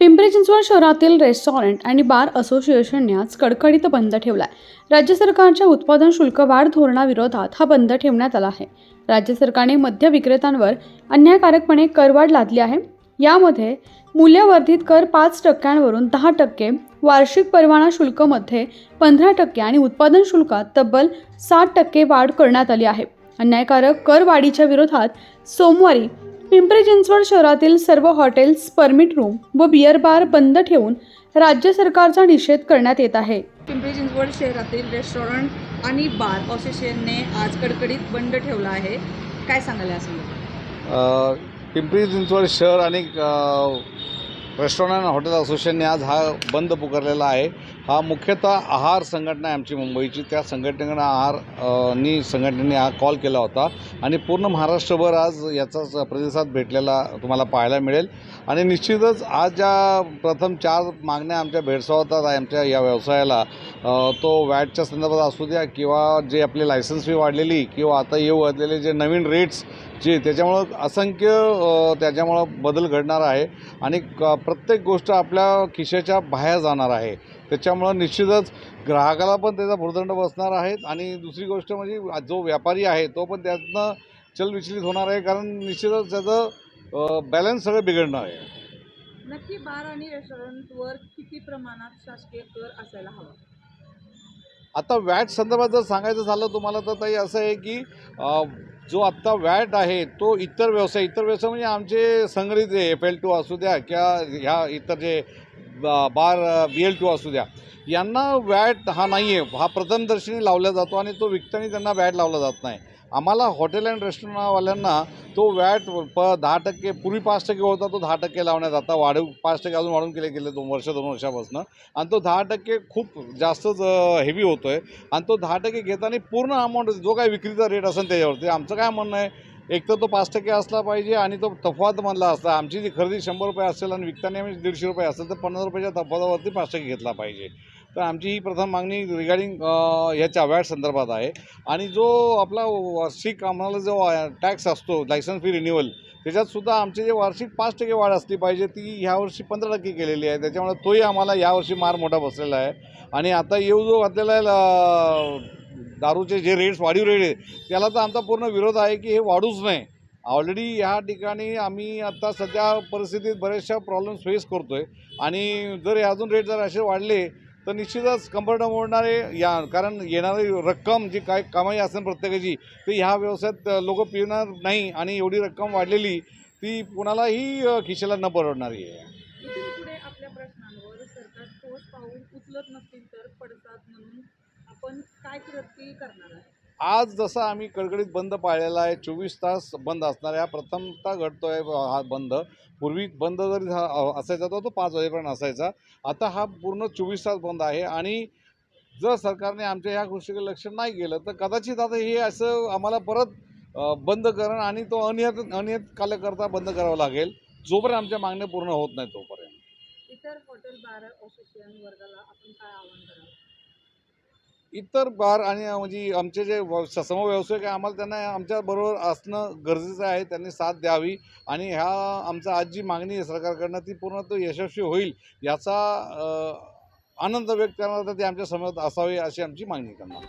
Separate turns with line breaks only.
पिंपरी चिंचवड शहरातील रेस्टॉरंट आणि बार असोसिएशनने आज कडकडीत बंद ठेवला आहे राज्य सरकारच्या उत्पादन शुल्क वाढ धोरणाविरोधात हा बंद ठेवण्यात आला आहे. राज्य सरकारने मद्य विक्रेत्यांवर अन्यायकारकपणे करवाढ लादली आहे. यामध्ये मूल्यवर्धित कर पाच टक्क्यांवरून दहा टक्के वार्षिक परवाना शुल्कमध्ये पंधरा टक्के आणि उत्पादन शुल्कात तब्बल सात टक्के वाढ करण्यात आली आहे. अन्यायकारक करवाढीच्या विरोधात सोमवारी पिंपरी चिंचवड शहरातील सर्व हॉटेल्स परमिट रूम व बियर बार बंद ठेवून राज्य सरकारचा निषेध करण्यात येत आहे.
पिंपरी चिंचवड शहरातील रेस्टॉरंट आणि बार असोसिएशनने आज कडकडीत बंद ठेवला आहे. काय सांगाल या संदर्भात?
अ, पिंपरी चिंचवड शहर आणि रेस्टॉरंट आणि हॉटेल असोसिएशनने आज हा बंद पुकारलेला आहे. हा मुख्यतः आहार संघटना आहे आमची मुंबईची. त्या संघटनेकडे आहार नी संघटनेने हा कॉल केला होता. आणि पूर्ण महाराष्ट्रभर आज याचाच प्रतिसाद भेटलेला तुम्हाला पाहायला मिळेल. आणि निश्चितच आज ज्या प्रथम चार मागण्या आमच्या भेडसावतात आहे आमच्या या व्यवसायाला तो वॅटच्या संदर्भात असू द्या किंवा जे आपली लायसन्स फी वाढलेली किंवा आता येऊ घातलेले जे नवीन रेट्स जे त्याच्यामुळं असंख्य त्याच्यामुळं बदल घडणार आहे. आणि क प्रत्येक गोष्ट आपल्या खिशाच्या बाहेर जाणार आहे. त्याच्यामुळं निश्चितच ग्राहकाला पण त्याचा भुर्दंड बसणार आहेत. आणि दुसरी गोष्ट म्हणजे जो व्यापारी आहे तो पण त्यातनं चलविचलित होणार आहे कारण निश्चितच त्याचं बॅलन्स सगळं बिघडणार आहे.
नक्की बार आणि रेस्टॉरंटवर किती प्रमाणात शासकीय कर असायला हवा?
आता वॅट संदर्भात जर सांगायचं झालं तुम्हाला तर ताई असं आहे की जो आत्ता वॅट आहे तो इतर व्यवसाय इतर व्यवसाय म्हणजे आमचे संघटित एफ एल टू असू द्या किंवा ह्या इतर जे बार बी एल टू असू द्या. यांना वॅट हा नाही आहे हा प्रथमदर्शनी लावला जातो आणि तो विकताना त्यांना वॅट लावला जात नाही. आम्हाला हॉटेल अँड रेस्टॉरंटवाल्यांना तो वॅट प दहा टक्के पूर्वी पाच टक्के होता तो दहा टक्के लावण्यात. आता वाढव पाच टक्के अजून वाढून केले गेले दोन वर्ष दोन वर्षापासून. आणि तो दहा टक्के खूप जास्तच हेवी होतो आहे आणि तो दहा टक्के घेताना पूर्ण अमाऊंट जो काही विक्रीचा रेट असेल त्याच्यावरती. आमचं काय म्हणणं आहे? एक तर तो पाच टक्के असला पाहिजे आणि तो तफावत म्हणला असता आमची जी खरेदी शंभर रुपये असेल आणि विकताना आम्ही दीडशे रुपये असेल तर पन्नास रुपयाच्या तफावतावरती पाच टक्के घेतला पाहिजे. तर आमची ही प्रथम मागणी रिगार्डिंग ह्याच्या वॅट संदर्भात आहे. आणि जो आपला वार्षिक आम्हाला जो टॅक्स असतो लायसन्स फी रिन्युअल त्याच्यातसुद्धा आमची आमचे जे वार्षिक पाच टक्के वाढ असली पाहिजे ती ह्यावर्षी पंधरा टक्के केलेली आहे. त्याच्यामुळे तोही आम्हाला यावर्षी मार मोठा बसलेला आहे. आणि आता येऊ जो घातलेला आहे ल- दारूचे जे रेट्स वाढीव रेट आहे त्याला तर आमचा पूर्ण विरोध आहे की हे वाढूच नाही ऑलरेडी ह्या ठिकाणी आम्ही आता सध्या परिस्थितीत बऱ्याचशा प्रॉब्लेम्स फेस करतो आहे आणि जर हे अजून रेट जर असे वाढले तर निश्चितच कंफर्ट मोडणारे या कारण येणारी रक्कम जी काय कमाई असेल प्रत्येकाची ती ह्या व्यवसायात लोक पिणार नाही आणि एवढी रक्कम वाढलेली ती कुणालाही खिशेला खिशाला न परवडणारी आहे.
आपल्या प्रश्नांवर सरकार ठोस उचलत नसतील तर पडतात म्हणून काय कृती करणार आहे?
आज जसा आम्ही कडकडीत बंद पाळलेला आहे चोवीस तास बंद असणार आहे. हा प्रथमता घडतो आहे हा बंद. पूर्वी बंद जरी असायचा तर तो पाच वाजेपर्यंत असायचा. आता हा पूर्ण चोवीस तास बंद आहे आणि जर सरकारने आमच्या ह्या गोष्टीकडे लक्ष नाही केलं तर कदाचित आता हे असं आम्हाला परत अ, बंद करणं आणि तो अनियत अनियत कार्यकर्ता बंद करावा लागेल. जोपर्यंत आमच्या मागण्या पूर्ण होत नाही तोपर्यंत.
इतर हॉटेल बार असोसिएशन वर्गाला आपण काय आवाहन कराल?
इतर बार आणि म्हणजे आमचे जे व- स- आहे आम्हाला त्यांना आमच्याबरोबर असणं गरजेचं आहे. त्यांनी साथ द्यावी आणि ह्या आमचा आज जी मागणी आहे सरकारकडनं ती पूर्ण तो यशस्वी होईल याचा आनंद व्यक्त करणार ते आमच्यासमोर असावे अशी आमची मागणी करणार.